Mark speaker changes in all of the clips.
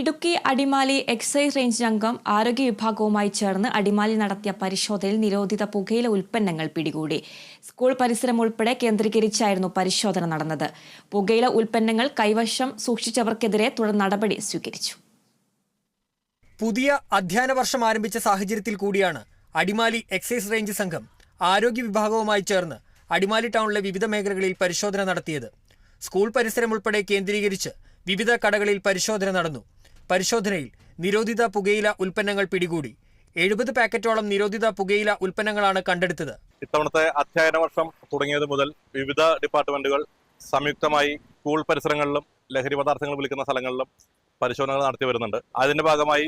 Speaker 1: Idukki Adimali excise range അംഗം ആരോഗ്യ വിഭാഗവുമായി ചേർന്ന് അടിമാലി നടത്തിയ പരിശോധനയിൽ നിരോധിത പുകയില ഉൽപ്പന്നങ്ങൾ പിടികൂടി. സ്കൂൾ പരിസരം ഉൾപ്പെടെ കേന്ദ്രീകരിച്ചായിരുന്നു പരിശോധന നടന്നത്. പുകയില ഉൽപ്പന്നങ്ങൾ കൈവശം സൂക്ഷിച്ചവർക്കെതിരെ തുടർ നടപടി സ്വീകരിച്ചു.
Speaker 2: പുതിയ അധ്യയന വർഷം ആരംഭിച്ച സാഹചര്യത്തിൽ കൂടിയാണ് അടിമാലി എക്സൈസ് റേഞ്ച് സംഘം ആരോഗ്യ വിഭാഗവുമായി ചേർന്ന് അടിമാലി ടൗണിലെ വിവിധ മേഖലകളിൽ പരിശോധന നടത്തിയത്. സ്കൂൾ പരിസരം ഉൾപ്പെടെ കേന്ദ്രീകരിച്ച് വിവിധ കടകളിൽ പരിശോധന നടന്നു. പരിശോധനയിൽ നിരോധിത പുകയില ഉൽപ്പന്നങ്ങൾ പിടികൂടി. എഴുപത് പാക്കറ്റോളം നിരോധിത പുകയില ഉൽപ്പന്നങ്ങളാണ് കണ്ടെടുത്തത്.
Speaker 3: ഇത്തവണത്തെ അധ്യയന വർഷം തുടങ്ങിയത് മുതൽ വിവിധ ഡിപ്പാർട്ട്മെന്റുകൾ സംയുക്തമായി സ്കൂൾ പരിസരങ്ങളിലും ലഹരി പദാർത്ഥങ്ങൾ വിളിക്കുന്ന സ്ഥലങ്ങളിലും പരിശോധനകൾ നടത്തി വരുന്നുണ്ട്. അതിന്റെ ഭാഗമായി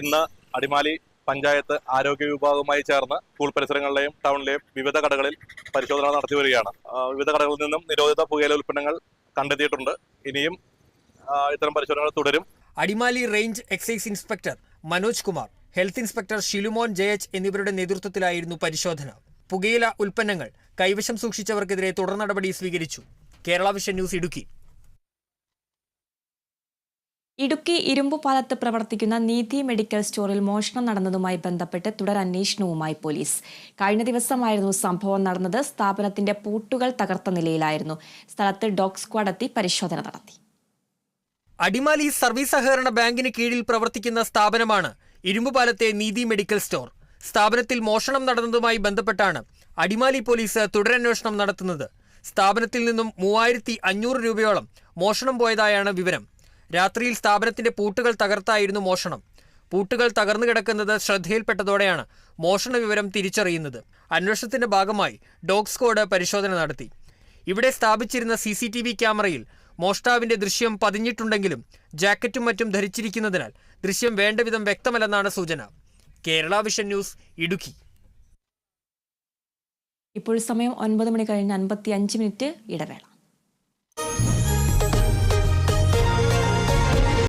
Speaker 3: ഇന്ന് അടിമാലി പഞ്ചായത്ത് ആരോഗ്യ വിഭാഗവുമായി ചേർന്ന് സ്കൂൾ പരിസരങ്ങളിലെയും ടൗണിലെയും വിവിധ കടകളിൽ പരിശോധന നടത്തി വരികയാണ്. വിവിധ കടകളിൽ നിന്നും നിരോധിത പുകയില ഉൽപ്പന്നങ്ങൾ കണ്ടെത്തിയിട്ടുണ്ട്. ഇനിയും ഇത്തരം പരിശോധനകൾ തുടരും.
Speaker 2: Adimali range excise inspector Manoj Kumar health inspector Shilumon ജയച്ച് എന്നിവരുടെ നേതൃത്വത്തിലായിരുന്നു പരിശോധന. പുകയില ഉൽപ്പന്നങ്ങൾ കൈവശം സൂക്ഷിച്ചവർക്കെതിരെ തുടർ നടപടി സ്വീകരിച്ചു. Kerala vision news Idukki.
Speaker 1: Idukki ഇരുമ്പുപാലത്ത് പ്രവർത്തിക്കുന്ന നീതി മെഡിക്കൽ സ്റ്റോറിൽ മോഷണം നടന്നതുമായി ബന്ധപ്പെട്ട് തുടർ അന്വേഷണവുമായി പോലീസ്. കഴിഞ്ഞ ദിവസമായിരുന്നു സംഭവം നടന്നത്. സ്ഥാപനത്തിന്റെ പൂട്ടുകൾ തകർത്ത നിലയിലായിരുന്നു. സ്ഥലത്ത് ഡോഗ് സ്ക്വാഡ് എത്തി പരിശോധന നടത്തി.
Speaker 2: അടിമാലി സർവീസ് സഹകരണ ബാങ്കിന് കീഴിൽ പ്രവർത്തിക്കുന്ന സ്ഥാപനമാണ് ഇരുമ്പുപാലത്തെ നീതി മെഡിക്കൽ സ്റ്റോർ. സ്ഥാപനത്തിൽ മോഷണം നടന്നതുമായി ബന്ധപ്പെട്ടാണ് അടിമാലി പോലീസ് തുടരന്വേഷണം നടത്തുന്നത്. സ്ഥാപനത്തിൽ നിന്നും മൂവായിരത്തി അഞ്ഞൂറ് രൂപയോളം മോഷണം പോയതായാണ് വിവരം. രാത്രിയിൽ സ്ഥാപനത്തിന്റെ പൂട്ടുകൾ തകർത്തായിരുന്നു മോഷണം. പൂട്ടുകൾ തകർന്നു കിടക്കുന്നത് ശ്രദ്ധയിൽപ്പെട്ടതോടെയാണ് മോഷണ വിവരം തിരിച്ചറിയുന്നത്. അന്വേഷണത്തിന്റെ ഭാഗമായി ഡോഗ് സ്ക്വാഡ് പരിശോധന നടത്തി. ഇവിടെ സ്ഥാപിച്ചിരുന്ന സി ക്യാമറയിൽ മോഷ്ടാവിന്റെ ദൃശ്യം പതിഞ്ഞിട്ടുണ്ടെങ്കിലും ജാക്കറ്റും മറ്റും ധരിച്ചിരിക്കുന്നതിനാൽ ദൃശ്യം വേണ്ടവിധം വ്യക്തമല്ലെന്നാണ് സൂചന. Kerala vision news Idukki.
Speaker 1: ഇപ്പോൾ സമയം ഒൻപത് മണി കഴിഞ്ഞ് അൻപത്തി അഞ്ച് മിനിറ്റ് ഇടവേള.